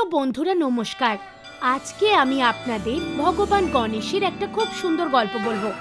প্রিয় বন্ধুরা, নমস্কার। আজকে আমি আপনাদের ভগবান গণেশের একটা খুব সুন্দর গল্প বলব।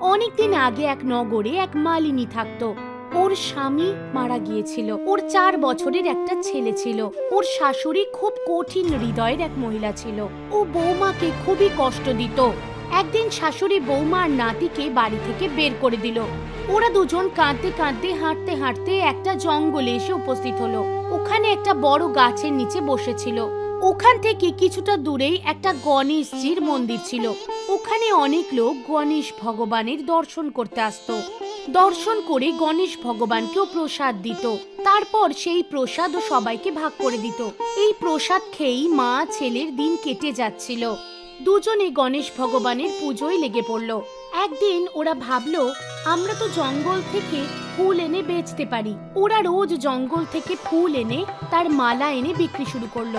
অনেকদিন আগে এক নগরে এক মালিনী থাকতো। ওর স্বামী মারা গিয়েছিল। ওর চার বছরের একটা ছেলে ছিল। ওর শাশুড়ি খুব কঠিন হৃদয়ের এক মহিলা ছিল। ও বৌমাকে খুবই কষ্ট দিত। একদিন শাশুড়ি বৌমা আর নাতিকে বাড়ি থেকে বের করে দিল। ওরা দুজন কাঁদতে কাঁদতে, হাঁটতে হাঁটতে একটা জঙ্গলে এসে উপস্থিত হলো। ওখানে একটা বড় গাছের নিচে বসেছিল। ওখান থেকে কিছুটা দূরেই একটা গণেশজির মন্দির ছিল। ওখানে অনেক লোক গণেশ ভগবানের দর্শন করতে আসতো। দর্শন করে গণেশ ভগবানকেও প্রসাদ দিত। তারপর সেই প্রসাদও সবাইকে ভাগ করে দিত। এই প্রসাদ খেয়েই মা ছেলের দিন কেটে যাচ্ছিল। দুজনে গণেশ ভগবানের পুজোয় লেগে পড়ল। একদিন ওরা ভাবলো, আমরা তো জঙ্গল থেকে ফুল এনে বেচতে পারি। ওরা রোজ জঙ্গল থেকে ফুল এনে তার মালা এনে বিক্রি শুরু করল।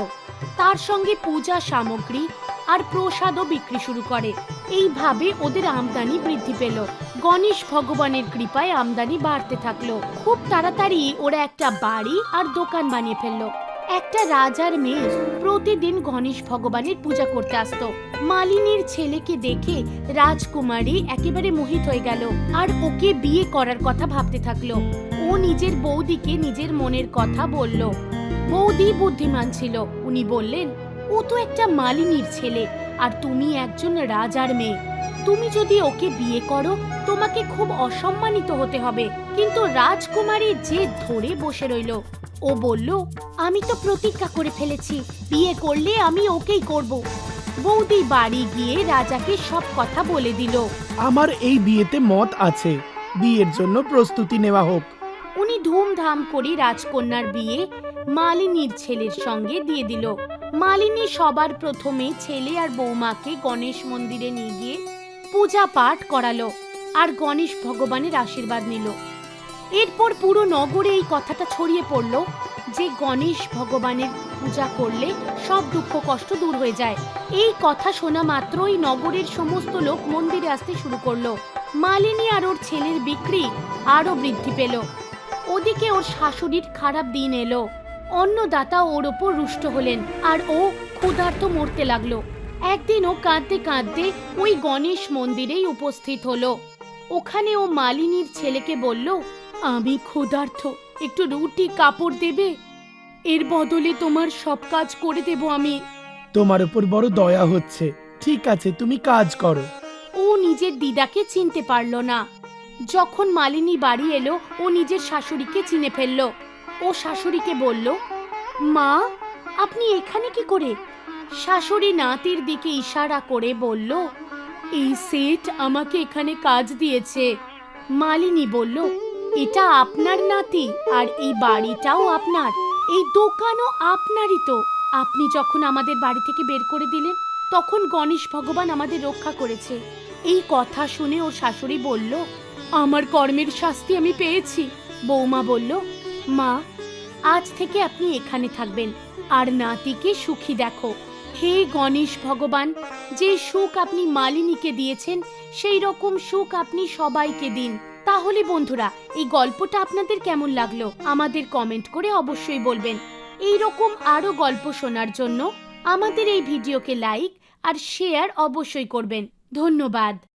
তার সঙ্গে পূজা সামগ্রী আর প্রসাদও বিক্রি শুরু করে। এইভাবে ওদের আমদানি বৃদ্ধি পেল। গণেশ ভগবানের কৃপায় আমদানি বাড়তে থাকল। খুব তাড়াতাড়ি ওরা একটা বাড়ি আর দোকান বানিয়ে ফেলল। একটা রাজার মেয়ে প্রতিদিন গণেশ ভগবানের পূজা করতে আসতো। মালিনীর ছেলেকে দেখে রাজকুমারী একেবারে মোহিত হয়ে গেল আর ওকে বিয়ে করার কথা ভাবতে থাকল। ও নিজের বৌদিকে নিজের মনের কথা বলল। বৌদি বুদ্ধিমান ছিল। উনি বললেন ও তো একটা মালিনীর ছেলে আর তুমি একজন রাজার মেয়ে। তুমি যদি ওকে বিয়ে করো তোমাকে খুব অসম্মানিত হতে হবে। কিন্তু রাজকুমারী যে ধরে বসে রইল ও বলল আমি তো প্রতিজ্ঞা করে ফেলেছি বিয়ে করলে আমি ওকেই করব। বৌদি বাড়ি গিয়ে রাজাকে সব কথা বলে দিল। আমার এই বিয়েতে মত আছে। বিয়ের জন্য প্রস্তুতি নেওয়া হোক। উনি ধুমধাম করে রাজকন্যার বিয়ে মালিনীর ছেলের সঙ্গে দিয়ে দিল। মালিনী সবার প্রথমে ছেলে আর বৌমাকে গণেশ মন্দিরে নিয়ে গিয়ে পূজা পাঠ করালো আর গণেশ ভগবানের আশীর্বাদ নিল। এরপর পুরো নগরে এই কথাটা ছড়িয়ে পড়ল যে গণেশ ভগবানের পূজা করলে সব দুঃখ কষ্ট দূর হয়ে যায়। এই কথা শোনা মাত্রই নগরের সমস্ত লোক মন্দিরে আসতে শুরু করল। মালিনী আর ওর ছেলের বিক্রি আরও বৃদ্ধি পেল। ওদিকে ওর শাশুড়ির খারাপ দিন এলো। অন্নদাতা ওর ওপর রুষ্ট হলেন আর ও ক্ষুধার্ত মরতে লাগল। একদিন ও কাঁদতে কাঁদতে ওই গণেশ মন্দিরেই উপস্থিত হলো। ওখানে ও মালিনীর ছেলেকে বলল আমি ক্ষুধার্ত একটু রুটি কাপড় দেবে? এর বদলে তোমার সব কাজ করে দেব আমি। তোমার উপর বড় দয়া হচ্ছে। ঠিক আছে তুমি কাজ করো। ও নিজের দিদাকে চিনতে পারল না। যখন মালিনী বাড়ি এলো ও নিজের শাশুড়িকে চিনে ফেলল। ও শাশুড়িকে বলল, মা, আপনি এখানে কি করে? শাশুড়ি নাতির দিকে ইশারা করে বলল, এই সেট আমাকে এখানে কাজ দিয়েছে। মালিনী বলল, এটা আপনার নাতি আর এই বাড়িটাও আপনার। এই দোকানও আপনারই তো। আপনি যখন আমাদের বাড়ি থেকে বের করে দিলেন, তখন গণেশ ভগবান আমাদের রক্ষা করেছে। এই কথা শুনে ওর শাশুড়ি বলল, আমার কর্মের শাস্তি আমি পেয়েছি। বৌমা বলল, মা আজ থেকে আপনি এখানে থাকবেন। আর নাতিকে সুখী দেখো। হে গণেশ ভগবান, যে সুখ আপনি মালিনীকে দিয়েছেন, সেই রকম সুখ আপনি সবাইকে দিন। তাহলে বন্ধুরা, এই গল্পটা আপনাদের কেমন লাগল? আমাদের কমেন্ট করে অবশ্যই বলবেন। এই রকম আরও গল্প শোনার জন্য আমাদের এই ভিডিওকে লাইক আর শেয়ার অবশ্যই করবেন। ধন্যবাদ।